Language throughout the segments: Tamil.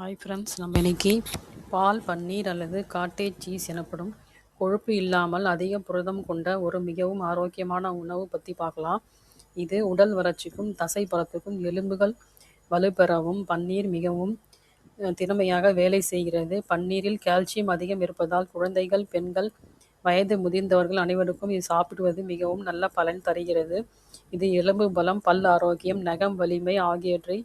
ஹாய் ஃப்ரெண்ட்ஸ் நம்ம இன்னைக்கு பால் பன்னீர் அல்லது காட்டேஜ் சீஸ் எனப்படும் கொழுப்பு இல்லாமல் அதிக புரதம் கொண்ட ஒரு மிகவும் ஆரோக்கியமான உணவு பற்றி பார்க்கலாம். இது உடல் வறட்சிக்கும் தசை பலத்துக்கும் எலும்புகள் வலுப்பெறவும் பன்னீர் மிகவும் திறமையாக வேலை செய்கிறது. பன்னீரில் கால்சியம் அதிகம் இருப்பதால் குழந்தைகள் பெண்கள் வயது முதிர்ந்தவர்கள் அனைவருக்கும் இது சாப்பிடுவது மிகவும் நல்ல பலன் தருகிறது. இது எலும்பு பலம் பல் ஆரோக்கியம் நகம் வலிமை ஆகியவற்றை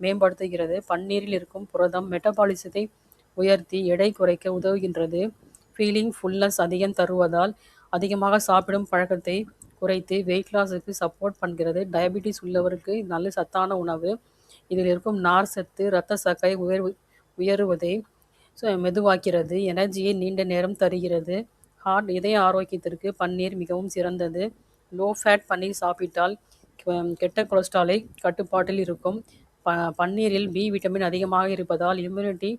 மேம்படுத்துகிறது. பன்னீரில் இருக்கும் புரதம் மெட்டபாலிசத்தை உயர்த்தி எடை குறைக்க உதவுகின்றது. ஃபீலிங் ஃபுல்னஸ் அதிகம் தருவதால் அதிகமாக சாப்பிடும் பழக்கத்தை குறைத்து வெயிட் லாஸுக்கு சப்போர்ட் பண்ணுகிறது. டயபிட்டிஸ் உள்ளவருக்கு நல்ல சத்தான உணவு. இதில் இருக்கும் நார் சத்து இரத்த சக்கை உயர்வு உயருவதை மெதுவாக்கிறது. எனர்ஜியை நீண்ட நேரம் தருகிறது. ஹார்ட் இதய ஆரோக்கியத்திற்கு பன்னீர் மிகவும் சிறந்தது. லோ ஃபேட் பன்னீர் சாப்பிட்டால் கெ- கெட்ட கொலஸ்ட்ராலை கட்டுப்பாட்டில் இருக்கும். ப பன்னீரில் பி விட்டமின் அதிகமாக இருப்பதால் இம்யூனிட்டி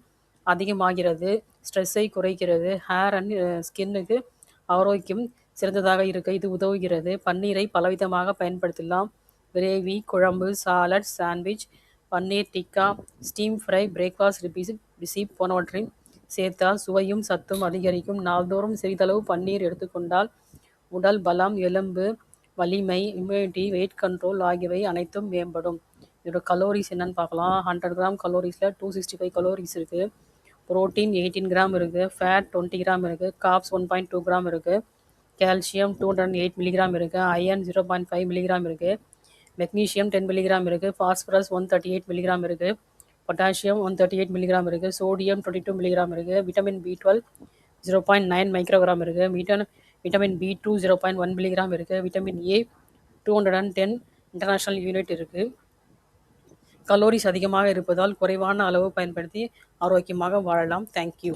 அதிகமாகிறது ஸ்ட்ரெஸ்ஸை குறைக்கிறது ஹேர் அண்ட் ஸ்கின்னுக்கு ஆரோக்கியம் சிறந்ததாக இருக்க இது உதவுகிறது. பன்னீரை பலவிதமாக பயன்படுத்தலாம். கிரேவி குழம்பு salad sandwich paneer tikka steam fry breakfast rupees recipe போனவற்றை சேர்த்தால் சுவையும் சத்தும் அதிகரிக்கும். நாள்தோறும் சிறிதளவு பன்னீர் எடுத்துக்கொண்டால் உடல் பலம் எலும்பு வலிமை இம்யூனிட்டி வெயிட் கண்ட்ரோல் ஆகியவை அனைத்தும் மேம்படும். இதோட கலோரிஸ் என்னன்னு பார்க்கலாம். ஹண்ட்ரட் கிராம் கலோரிஸில் டூ சிக்ஸ்டி ஃபைவ் கலோரிஸ் இருக்குது ப்ரோட்டீன் எயிட்டீன் கிராம் இருக்குது ஃபேட் டுவெண்ட்டி கிராம் இருக்குது carbs one point two gram இருக்குது calcium two hundred eight milligram இருக்குது iron zero point five milligram இருக்குது மெக்னீஷியம் டென் மில்லிகிராம் இருக்குது phosphorus one thirty eight milligram இருக்குது potassium one thirty eight milligram இருக்குது சோடியம் டுவெண்ட்டி டூ மில்லிகிராம் இருக்குது vitamin B twelve zero point nine microgram இருக்குது written vitamin B two zero point one milligram இருக்குது vitamin A two hundred and ten international unit இருக்குது கலோரிஸ் அதிகமாக இருப்பதால் குறைவான அளவு பயன்படுத்தி ஆரோக்கியமாக வாழலாம். தேங்க்யூ